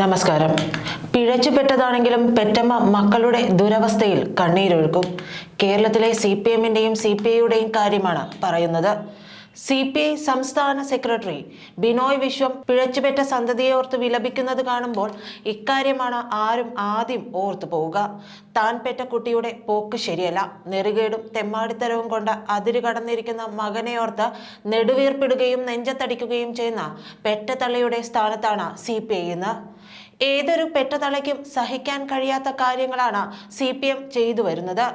നമസ്കാരം. പിഴച്ചുപെട്ടതാണെങ്കിലും പെറ്റമ്മ മക്കളുടെ ദുരവസ്ഥയിൽ കണ്ണീരൊഴുക്കും. കേരളത്തിലെ സി പി എമ്മിന്റെയും സി പി ഐയുടെയും കാര്യമാണ് പറയുന്നത്. സി പി ഐ സംസ്ഥാന സെക്രട്ടറി ബിനോയ് വിശ്വം പിഴച്ചുപെറ്റ സന്തതിയെ ഓർത്ത് വിലപിക്കുന്നത് കാണുമ്പോൾ ഇക്കാര്യമാണ് ആരും ആദ്യം ഓർത്തു പോവുക. താൻ പെറ്റ കുട്ടിയുടെ പോക്ക് ശരിയല്ല. നെറുകേടും തെമ്മാടിത്തരവും കൊണ്ട് അതിരു കടന്നിരിക്കുന്ന മകനെ ഓർത്ത് നെടുവീർപ്പിടുകയും നെഞ്ചത്തടിക്കുകയും ചെയ്യുന്ന പെറ്റ തള്ളയുടെ സ്ഥാനത്താണ് സി പി ഐ ഇന്ന് ഏതൊരു പെറ്റതളയ്ക്കും സഹിക്കാൻ കഴിയാത്ത കാര്യങ്ങളാണ് സി പി എം ചെയ്തു വരുന്നത്.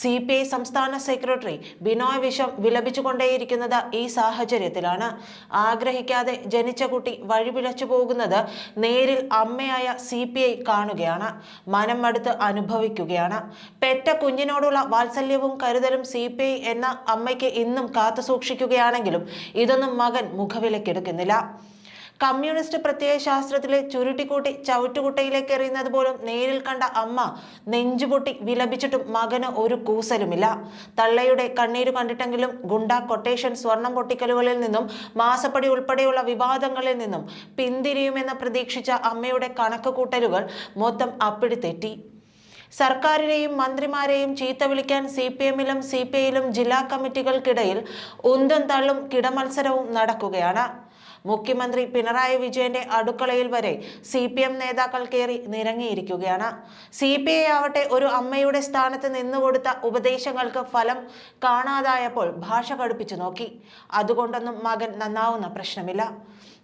സി പി ഐ സംസ്ഥാന സെക്രട്ടറി ബിനോയ് വിശ്വം വിലപിച്ചുകൊണ്ടേയിരിക്കുന്നത് ഈ സാഹചര്യത്തിലാണ്. ആഗ്രഹിക്കാതെ ജനിച്ച കുട്ടി വഴിപിഴച്ചു പോകുന്നത് നേരിൽ അമ്മയായ സി പി ഐ കാണുകയാണ്. മനം മടുത്ത് അനുഭവിക്കുകയാണ്. പെറ്റ കുഞ്ഞിനോടുള്ള വാത്സല്യവും കരുതലും സി പി ഐ എന്ന അമ്മയ്ക്ക് ഇന്നും കാത്തു സൂക്ഷിക്കുകയാണെങ്കിലും ഇതൊന്നും മകൻ മുഖവിലക്കെടുക്കുന്നില്ല കമ്മ്യൂണിസ്റ്റ് പ്രത്യയശാസ്ത്രത്തിലെ ചുരുട്ടിക്കൂട്ടി ചവിട്ടുകുട്ടയിലേക്ക് എറിയുന്നത് പോലും നേരിൽ കണ്ട അമ്മ നെഞ്ചുപൊട്ടി വിലപിച്ചിട്ടും മകന് ഒരു കൂസലുമില്ല. തള്ളയുടെ കണ്ണീര് കണ്ടിട്ടെങ്കിലും ഗുണ്ട കൊട്ടേഷൻ സ്വർണം പൊട്ടിക്കലുകളിൽ നിന്നും മാസപ്പടി ഉൾപ്പെടെയുള്ള വിവാദങ്ങളിൽ നിന്നും പിന്തിരിയുമെന്ന് പ്രതീക്ഷിച്ച അമ്മയുടെ കണക്ക് കൂട്ടലുകൾ മൊത്തം അപ്പിടി തെറ്റി സർക്കാരിനെയും മന്ത്രിമാരെയും ചീത്ത വിളിക്കാൻ സി പി എമ്മിലും സി പി ഐയിലും ജില്ലാ കമ്മിറ്റികൾക്കിടയിൽ ഉന്തും തള്ളും കിടമത്സരവും നടക്കുകയാണ്. മുഖ്യമന്ത്രി പിണറായി വിജയന്റെ അടുക്കളയിൽ വരെ സി നേതാക്കൾ കയറി നിരങ്ങിയിരിക്കുകയാണ്. സി പി ഐ ആവട്ടെ ഒരു അമ്മയുടെ സ്ഥാനത്ത് നിന്നുകൊടുത്ത ഉപദേശങ്ങൾക്ക് ഫലം കാണാതായപ്പോൾ ഭാഷ കടുപ്പിച്ചു നോക്കി. അതുകൊണ്ടൊന്നും മകൻ നന്നാവുന്ന പ്രശ്നമില്ല.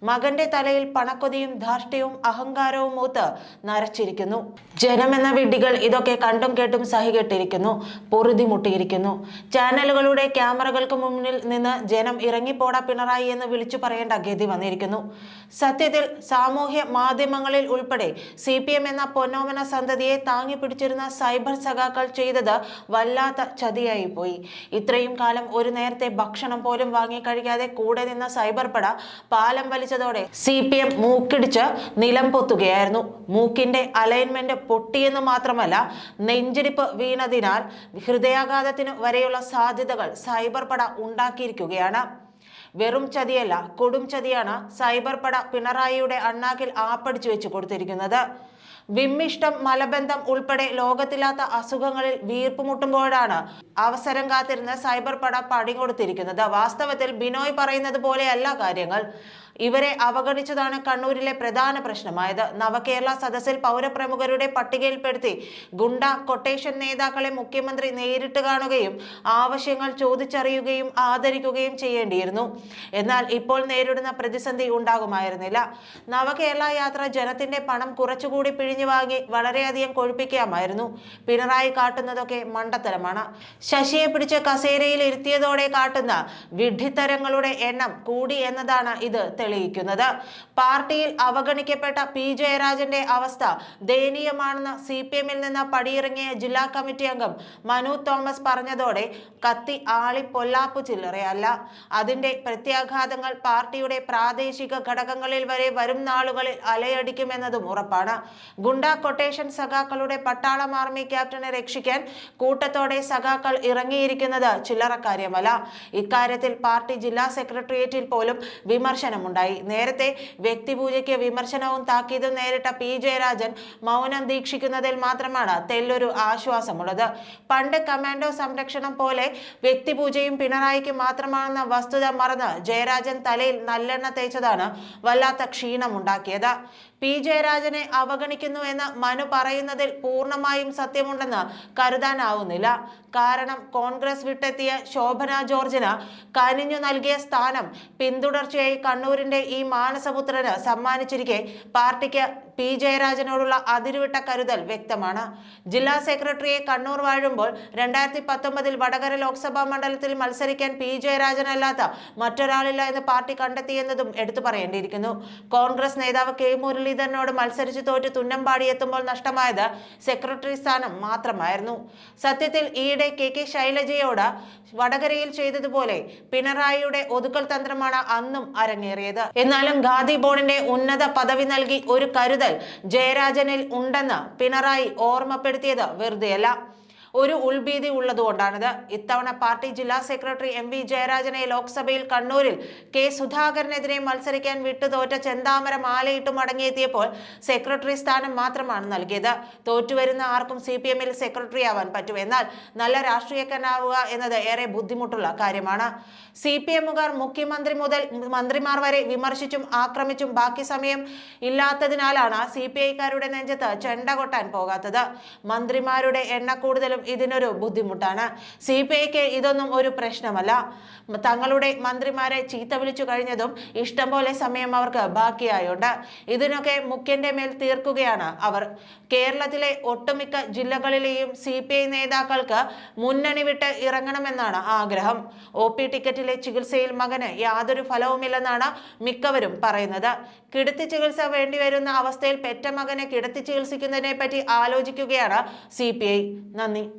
മകന്റെ തലയിൽ പണക്കൊതിയും ധാർഷ്ട്യവും അഹങ്കാരവും മൂത്ത് നരച്ചിരിക്കുന്നു. ജനമെന്ന വിഡ്ഢികൾ ഇതൊക്കെ കണ്ടും കേട്ടും സഹികെട്ടിരിക്കുന്നു. പൊറുതി മുട്ടിയിരിക്കുന്നു ചാനലുകളുടെ ക്യാമറകൾക്ക് മുന്നിൽ നിന്ന് ജനം ഇറങ്ങിപ്പോടാ പിണറായി എന്ന് വിളിച്ചു പറയേണ്ട ഗതി വന്നിരിക്കുന്നു. സത്യത്തിൽ സാമൂഹ്യ മാധ്യമങ്ങളിൽ ഉൾപ്പെടെ സി പി എം എന്ന പൊന്നോമന സന്തതിയെ താങ്ങി പിടിച്ചിരുന്ന സൈബർ സഖാക്കൾ ചെയ്തത് വല്ലാത്ത ചതിയായി പോയി. ഇത്രയും കാലം ഒരു നേരത്തെ ഭക്ഷണം പോലും വാങ്ങി കഴിക്കാതെ കൂടെ നിന്ന സൈബർ പട പാലം വലിച്ചതോടെ സി പി എം മൂക്കിടിച്ച് നിലം പൊത്തുകയായിരുന്നു. മൂക്കിന്റെ അലൈൻമെന്റ് പൊട്ടിയെന്ന് മാത്രമല്ല നെഞ്ചിടിപ്പ് വീണതിനാൽ ഹൃദയാഘാതത്തിനു വരെയുള്ള സാധ്യതകൾ സൈബർ പട ഉണ്ടാക്കിയിരിക്കുകയാണ്. വെറും ചതിയല്ല കൊടും ചതിയാണ് സൈബർ പട പിണറായിയുടെ അണ്ണാക്കിൽ ആപ്പടിച്ചു വെച്ച് കൊടുത്തിരിക്കുന്നത്. വിമ്മിഷ്ടം മലബന്ധം ഉൾപ്പെടെ ലോകത്തില്ലാത്ത അസുഖങ്ങളിൽ വീർപ്പുമുട്ടുമ്പോഴാണ് അവസരം കാത്തിരുന്ന സൈബർ പട പടികൊടുത്തിരിക്കുന്നത് വാസ്തവത്തിൽ ബിനോയ് പറയുന്നത് പോലെയല്ല കാര്യങ്ങൾ. ഇവരെ അവഗണിച്ചതാണ് കണ്ണൂരിലെ പ്രധാന പ്രശ്നമായത്. നവകേരള സദസ്സിൽ പൗരപ്രമുഖരുടെ പട്ടികയിൽപ്പെടുത്തി ഗുണ്ട കൊട്ടേഷൻ നേതാക്കളെ മുഖ്യമന്ത്രി നേരിട്ട് കാണുകയും ആവശ്യങ്ങൾ ചോദിച്ചറിയുകയും ആദരിക്കുകയും ചെയ്യേണ്ടിയിരുന്നു. എന്നാൽ ഇപ്പോൾ നേരിടുന്ന പ്രതിസന്ധി ഉണ്ടാകുമായിരുന്നില്ല. നവകേരള യാത്ര ജനത്തിന്റെ പണം കുറച്ചുകൂടി പിഴിഞ്ഞു വാങ്ങി വളരെയധികം കൊഴുപ്പിക്കാമായിരുന്നു. പിണറായി കാട്ടുന്നതൊക്കെ മണ്ടത്തരമാണ്. ശശിയെ പിടിച്ച് കസേരയിൽ ഇരുത്തിയതോടെ കാട്ടുന്ന വിഡ്ഢിത്തരങ്ങളുടെ എണ്ണം കൂടി എന്നതാണ് ഇത് തെളിയിക്കുന്നത്. പാർട്ടിയിൽ അവഗണിക്കപ്പെട്ട പി ജയരാജന്റെ അവസ്ഥ ദയനീയമാണെന്ന് സി പി എമ്മിൽ നിന്ന് പടിയിറങ്ങിയ ജില്ലാ കമ്മിറ്റി അംഗം മനു തോമസ് പറഞ്ഞതോടെ കത്തി ആളി പൊല്ലാപ്പു ചില്ലറയല്ല. അതിന്റെ പ്രത്യാഘാതങ്ങൾ പാർട്ടിയുടെ പ്രാദേശിക ഘടകങ്ങളിൽ വരെ വരും നാളുകളിൽ അലയടിക്കുമെന്നതും ഉറപ്പാണ്. ഗുണ്ട കൊട്ടേഷൻ സഖാക്കളുടെ പട്ടാളം ആർമി ക്യാപ്റ്റനെ രക്ഷിക്കാൻ കൂട്ടത്തോടെ സഖാക്കൾ ഇറങ്ങിയിരിക്കുന്നത് ചില്ലറ കാര്യമല്ല ഇക്കാര്യത്തിൽ പാർട്ടി ജില്ലാ സെക്രട്ടേറിയറ്റിൽ പോലും വിമർശനമുണ്ടായി നേരത്തെ വ്യക്തിപൂജയ്ക്ക് വിമർശനവും താക്കീതും നേരിട്ട പി. ജയരാജൻ മൗനം ദീക്ഷിക്കുന്നതിൽ മാത്രമാണ് തെല്ലൊരു ആശ്വാസമുള്ളത്. പണ്ട് കമാൻഡോ സംരക്ഷണം പോലെ വ്യക്തിപൂജയും പിണറായിക്ക് മാത്രമാണെന്ന വസ്തുത മറന്ന് ജയരാജൻ തലയിൽ നല്ലെണ്ണ തേച്ചതാണ് വല്ലാത്ത ക്ഷീണമുണ്ടാക്കിയത്. പി ജയരാജനെ അവഗണിക്കുന്നു എന്ന് മനു പറയുന്നതിൽ പൂർണമായും സത്യമുണ്ടെന്ന് കരുതാനാവുന്നില്ല. കാരണം കോൺഗ്രസ് വിട്ടെത്തിയ ശോഭന ജോർജിന് കനിഞ്ഞു നൽകിയ സ്ഥാനം പിന്തുടർച്ചയായി കണ്ണൂരിന്റെ ഈ മാനസപുത്രന് സമ്മാനിച്ചിരിക്കെ പാർട്ടിക്ക് പി ജയരാജനോടുള്ള അതിരുവിട്ട കരുതൽ വ്യക്തമാണ്. ജില്ലാ സെക്രട്ടറിയെ കണ്ണൂർ വാഴുമ്പോൾ രണ്ടായിരത്തി പത്തൊമ്പതിൽ വടകര ലോക്സഭാ മണ്ഡലത്തിൽ മത്സരിക്കാൻ പി ജയരാജനല്ലാത്ത മറ്റൊരാളില്ല എന്ന് പാർട്ടി കണ്ടെത്തിയെന്നതും എടുത്തു പറയേണ്ടിയിരിക്കുന്നു. കോൺഗ്രസ് നേതാവ് കെ മുരളീധരനോട് മത്സരിച്ചു തോറ്റ് തുന്നമ്പാടി എത്തുമ്പോൾ നഷ്ടമായത് സെക്രട്ടറി സ്ഥാനം മാത്രമായിരുന്നു. സത്യത്തിൽ ഈയിടെ കെ കെ ശൈലജയോട് വടകരയിൽ ചെയ്തതുപോലെ പിണറായിയുടെ ഒതുക്കൽ തന്ത്രമാണ് അന്നും അരങ്ങേറിയത്. എന്നാലും ഗാന്ധി ബോർഡിന്റെ ഉന്നത പദവി നൽകി ഒരു കരുതൽ ജയരാജനിൽ ഉണ്ടെന്ന് പിണറായി ഓർമ്മപ്പെടുത്തിയത് വെറുതെയല്ല. ഒരു ഉൾഭീതി ഉള്ളതുകൊണ്ടാണിത്. ഇത്തവണ പാർട്ടി ജില്ലാ സെക്രട്ടറി എം വി ജയരാജനെ ലോക്സഭയിൽ കണ്ണൂരിൽ കെ സുധാകരനെതിരെ മത്സരിക്കാൻ വിട്ടുതോറ്റ ചെന്താമര മാലയിട്ട് മടങ്ങിയെത്തിയപ്പോൾ സെക്രട്ടറി സ്ഥാനം മാത്രമാണ് നൽകിയത്. തോറ്റുവരുന്ന ആർക്കും സി പി എമ്മിൽ സെക്രട്ടറി ആവാൻ പറ്റും. എന്നാൽ നല്ല രാഷ്ട്രീയക്കാരനാവുക എന്നത് ഏറെ ബുദ്ധിമുട്ടുള്ള കാര്യമാണ്. സി പി എമ്മുകാർ മുഖ്യമന്ത്രി മുതൽ മന്ത്രിമാർ വരെ വിമർശിച്ചും ആക്രമിച്ചും ബാക്കി സമയം ഇല്ലാത്തതിനാലാണ് സി പി ഐക്കാരുടെ നെഞ്ചത്ത് ചെണ്ട കൊട്ടാൻ പോകാത്തത്. മന്ത്രിമാരുടെ എണ്ണ കൂടുതലും ഇതിനൊരു ബുദ്ധിമുട്ടാണ്. സി പി ഐക്ക് ഇതൊന്നും ഒരു പ്രശ്നമല്ല. തങ്ങളുടെ മന്ത്രിമാരെ ചീത്ത വിളിച്ചു കഴിഞ്ഞതും ഇഷ്ടം പോലെ സമയം അവർക്ക് ബാക്കിയായുണ്ട്. ഇതിനൊക്കെ മുഖ്യന്റെ മേൽ തീർക്കുകയാണ് അവർ. കേരളത്തിലെ ഒട്ടുമിക്ക ജില്ലകളിലെയും സി പി ഐ നേതാക്കൾക്ക് മുന്നണി വിട്ട് ഇറങ്ങണമെന്നാണ് ആഗ്രഹം. ഒ പി ടിക്കറ്റിലെ ചികിത്സയിൽ മകന് യാതൊരു ഫലവുമില്ലെന്നാണ് മിക്കവരും പറയുന്നത്. കിടത്തി ചികിത്സ വേണ്ടിവരുന്ന അവസ്ഥയിൽ പെറ്റ മകനെ കിടത്തി ചികിത്സിക്കുന്നതിനെ പറ്റി ആലോചിക്കുകയാണ് സി പി ഐ. നന്ദി.